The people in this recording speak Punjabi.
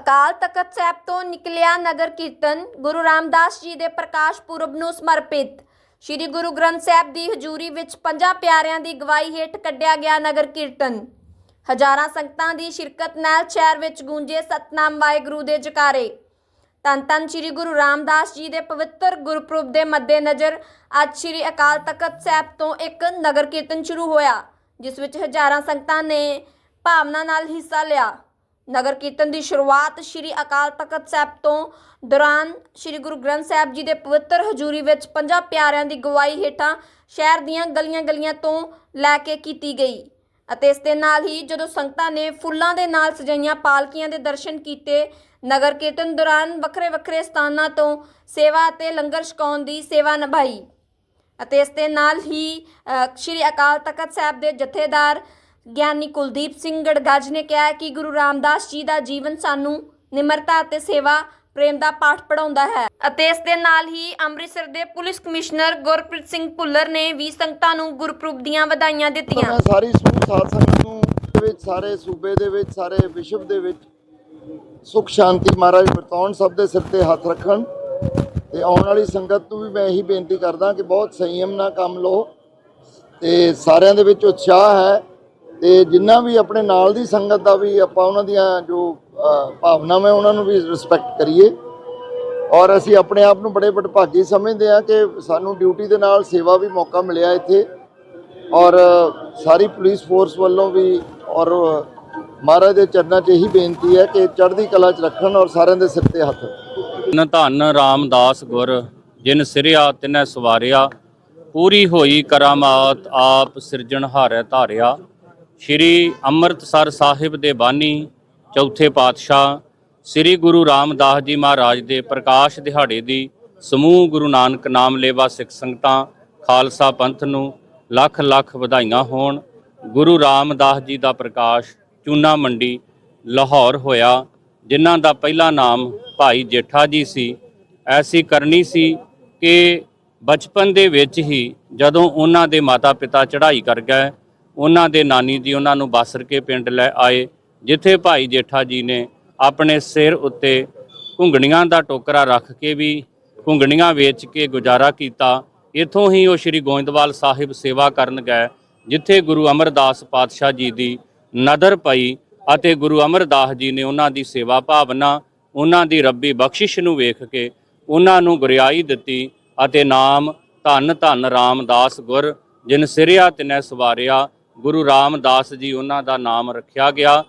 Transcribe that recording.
ਅਕਾਲ ਤਖਤ ਸਾਹਿਬ ਤੋਂ ਨਿਕਲਿਆ ਨਗਰ ਕੀਰਤਨ ਗੁਰੂ ਰਾਮਦਾਸ ਜੀ ਦੇ ਪ੍ਰਕਾਸ਼ ਪੁਰਬ ਨੂੰ ਸਮਰਪਿਤ। ਸ੍ਰੀ ਗੁਰੂ ਗ੍ਰੰਥ ਸਾਹਿਬ ਦੀ ਹਜ਼ੂਰੀ ਵਿੱਚ ਪੰਜਾਂ ਪਿਆਰਿਆਂ ਦੀ ਗਵਾਹੀ ਹੇਠ ਕੱਢਿਆ ਗਿਆ ਨਗਰ ਕੀਰਤਨ। ਹਜ਼ਾਰਾਂ ਸੰਗਤਾਂ ਦੀ ਸ਼ਿਰਕਤ ਨਾਲ ਸ਼ਹਿਰ ਵਿੱਚ ਗੂੰਜੇ ਸਤਨਾਮ ਵਾਹਿਗੁਰੂ ਦੇ ਜਕਾਰੇ। ਧੰਨ ਧੰਨ ਸ੍ਰੀ ਗੁਰੂ ਰਾਮਦਾਸ ਜੀ ਦੇ ਪਵਿੱਤਰ ਗੁਰਪੁਰਬ ਦੇ ਮੱਦੇਨਜ਼ਰ ਅੱਜ ਸ੍ਰੀ ਅਕਾਲ ਤਖਤ ਸਾਹਿਬ ਤੋਂ ਇੱਕ ਨਗਰ ਕੀਰਤਨ ਸ਼ੁਰੂ ਹੋਇਆ, ਜਿਸ ਵਿੱਚ ਹਜ਼ਾਰਾਂ ਸੰਗਤਾਂ ਨੇ ਭਾਵਨਾ ਨਾਲ ਹਿੱਸਾ ਲਿਆ। ਨਗਰ ਕੀਰਤਨ ਦੀ ਸ਼ੁਰੂਆਤ ਸ੍ਰੀ ਅਕਾਲ ਤਖਤ ਸਾਹਿਬ ਤੋਂ ਦੌਰਾਨ ਸ੍ਰੀ ਗੁਰੂ ਗ੍ਰੰਥ ਸਾਹਿਬ ਜੀ ਦੇ ਪਵਿੱਤਰ ਹਜ਼ੂਰੀ ਵਿੱਚ ਪੰਜਾਂ ਪਿਆਰਿਆਂ ਦੀ ਗਵਾਹੀ ਹੇਠਾਂ ਸ਼ਹਿਰ ਦੀਆਂ ਗਲੀਆਂ-ਗਲੀਆਂ ਤੋਂ ਲੈ ਕੇ ਕੀਤੀ ਗਈ ਅਤੇ ਇਸ ਦੇ ਨਾਲ ਹੀ ਜਦੋਂ ਸੰਗਤਾਂ ਨੇ ਫੁੱਲਾਂ ਦੇ ਨਾਲ ਸਜਾਈਆਂ, ਪਾਲਕੀਆਂ ਦੇ ਦਰਸ਼ਨ ਕੀਤੇ, ਨਗਰ ਕੀਰਤਨ ਦੌਰਾਨ ਵੱਖਰੇ-ਵੱਖਰੇ ਸਥਾਨਾਂ ਤੋਂ ਸੇਵਾ ਅਤੇ ਲੰਗਰ ਛਕਾਉਣ ਦੀ ਸੇਵਾ ਨਿਭਾਈ ਅਤੇ ਇਸ ਦੇ ਨਾਲ ਹੀ ਸ਼੍ਰੀ ਅਕਾਲ ਤਖਤ ਸਾਹਿਬ ਦੇ ਜਥੇਦਾਰ ਗਿਆਨੀ ਕੁਲਦੀਪ ਸਿੰਘ ਗੜਗੱਜ ਨੇ ਕਿਹਾ ਕਿ ਗੁਰੂ ਰਾਮਦਾਸ ਜੀ ਦਾ ਜੀਵਨ ਸਾਨੂੰ ਨਿਮਰਤਾ ਅਤੇ ਸੇਵਾ, ਪ੍ਰੇਮ ਦਾ ਪਾਠ ਪੜਾਉਂਦਾ ਹੈ। ਅਤੇ ਇਸ ਦੇ ਨਾਲ ਹੀ ਅੰਮ੍ਰਿਤਸਰ ਦੇ ਪੁਲਿਸ ਕਮਿਸ਼ਨਰ ਗੁਰਪ੍ਰੀਤ ਸਿੰਘ ਭੁੱਲਰ ਨੇ ਵੀ ਸੰਗਤਾਂ ਨੂੰ ਗੁਰਪੁਰਬ ਦੀਆਂ ਵਧਾਈਆਂ ਦਿੱਤੀਆਂ। ਮੈਂ ਸਾਰੀ ਸਮੂਹ ਸਾਧ ਸੰਗਤ ਨੂੰ ਦੇ ਵਿੱਚ, ਸਾਰੇ ਸੂਬੇ ਦੇ ਵਿੱਚ, ਸਾਰੇ ਵਿਸ਼ਵ ਦੇ ਵਿੱਚ ਸੁਖ ਸ਼ਾਂਤੀ ਮਹਾਰਾਜ ਵਰਤਾਉਣ ਸਭ ਦੇ ਸਿਰ ਤੇ ਹੱਥ ਰੱਖਣ ਤੇ ਆਉਣ ਵਾਲੀ ਸੰਗਤ ਨੂੰ ਵੀ ਮੈਂ ਇਹੀ ਬੇਨਤੀ ਕਰਦਾ ਕਿ ਬਹੁਤ ਸੰਯਮ ਨਾਲ ਕੰਮ ਲਓ ਤੇ ਸਾਰਿਆਂ ਦੇ ਵਿੱਚ ਉਤਸ਼ਾਹ ਹੈ। ਤੇ ਜਿੰਨਾ ਵੀ ਆਪਣੇ ਨਾਲ ਦੀ ਸੰਗਤ ਦਾ ਵੀ ਆਪਾਂ ਉਹਨਾਂ ਦੀਆਂ ਜੋ ਭਾਵਨਾਵਾਂ ਉਹਨਾਂ ਨੂੰ ਵੀ ਰਿਸਪੈਕਟ ਕਰੀਏ। ਔਰ ਅਸੀਂ ਆਪਣੇ ਆਪ ਨੂੰ ਬੜੇ ਵਡਭਾਗੀ ਸਮਝਦੇ ਹਾਂ ਕਿ ਸਾਨੂੰ ਡਿਊਟੀ ਦੇ ਨਾਲ ਸੇਵਾ ਵੀ ਮੌਕਾ ਮਿਲਿਆ ਇੱਥੇ। ਔਰ ਸਾਰੀ ਪੁਲਿਸ ਫੋਰਸ ਵੱਲੋਂ ਵੀ, ਔਰ ਮਹਾਰਾਜ ਦੇ ਚਰਨਾਂ 'ਚ ਇਹੀ ਬੇਨਤੀ ਹੈ ਕਿ ਚੜ੍ਹਦੀ ਕਲਾ 'ਚ ਰੱਖਣ ਔਰ ਸਾਰਿਆਂ ਦੇ ਸਿਰ ਤੇ ਹੱਥ। ਨ ਧੰਨ ਰਾਮਦਾਸ ਗੁਰ, ਜਿਨ ਸਿਰਿਆ ਤਿਨੈ ਸਵਾਰਿਆ, ਪੂਰੀ ਹੋਈ ਕਰਾਮਾਤ ਆਪ ਸਿਰਜਣ ਸਿਰਜਣਹਾਰੈ ਧਾਰਿਆ। ਸ਼੍ਰੀ ਅੰਮ੍ਰਿਤਸਰ ਸਾਹਿਬ ਦੇ ਬਾਨੀ, ਚੌਥੇ ਪਾਤਸ਼ਾਹ, ਸ੍ਰੀ ਗੁਰੂ ਰਾਮਦਾਸ ਜੀ ਮਹਾਰਾਜ ਦੇ ਪ੍ਰਕਾਸ਼ ਦਿਹਾੜੇ ਦੀ ਸਮੂਹ ਗੁਰੂ ਨਾਨਕ ਨਾਮ ਲੇਵਾ ਸਿੱਖ ਸੰਗਤਾਂ ਖਾਲਸਾ ਪੰਥ ਨੂੰ ਲੱਖ ਲੱਖ ਵਧਾਈਆਂ ਹੋਣ। ਗੁਰੂ ਰਾਮਦਾਸ ਜੀ ਦਾ ਪ੍ਰਕਾਸ਼ ਚੂਨਾ ਮੰਡੀ, ਲਾਹੌਰ ਹੋਇਆ, ਜਿਨ੍ਹਾਂ ਦਾ ਪਹਿਲਾ ਨਾਮ ਭਾਈ ਜੇਠਾ ਜੀ ਸੀ। ਐਸੀ ਕਰਨੀ ਸੀ ਕਿ ਬਚਪਨ ਦੇ ਵਿੱਚ ਹੀ ਜਦੋਂ ਉਹਨਾਂ ਦੇ ਮਾਤਾ-ਪਿਤਾ ਚੜ੍ਹਾਈ ਕਰ ਗਏ ਉਹਨਾਂ ਦੇ ਨਾਨੀ ਜੀ ਉਹਨਾਂ ਨੂੰ ਬਾਸਰ ਕੇ ਪਿੰਡ ਲੈ ਆਏ, ਜਿੱਥੇ ਭਾਈ ਜੇਠਾ ਜੀ ਨੇ ਆਪਣੇ ਸਿਰ ਉੱਤੇ ਘੁੰਗਣੀਆਂ ਦਾ ਟੋਕਰਾ ਰੱਖ ਕੇ ਵੀ ਘੁੰਗਣੀਆਂ ਵੇਚ ਕੇ ਗੁਜ਼ਾਰਾ ਕੀਤਾ। ਇਥੋਂ ਹੀ ਉਹ ਸ੍ਰੀ ਗੋਇੰਦਵਾਲ ਸਾਹਿਬ ਸੇਵਾ ਕਰਨ ਗਏ, ਜਿੱਥੇ ਗੁਰੂ ਅਮਰਦਾਸ ਪਾਤਸ਼ਾਹ ਜੀ ਦੀ ਨਦਰ ਪਈ ਅਤੇ ਗੁਰੂ ਅਮਰਦਾਸ ਜੀ ਨੇ ਉਹਨਾਂ ਦੀ ਸੇਵਾ ਭਾਵਨਾ, ਉਹਨਾਂ ਦੀ ਰੱਬੀ ਬਖਸ਼ਿਸ਼ ਨੂੰ ਵੇਖ ਕੇ ਉਹਨਾਂ ਨੂੰ ਗੁਰਿਆਈ ਦਿੱਤੀ ਅਤੇ ਨਾਮ ਧੰਨ ਧੰਨ ਰਾਮਦਾਸ ਗੁਰ, ਜਿਨ ਸਿਰਿਆ ਤਿਨੈ ਸਵਾਰਿਆ ਗੁਰੂ ਰਾਮਦਾਸ ਜੀ ਉਹਨਾਂ ਦਾ ਨਾਮ ਰੱਖਿਆ ਗਿਆ।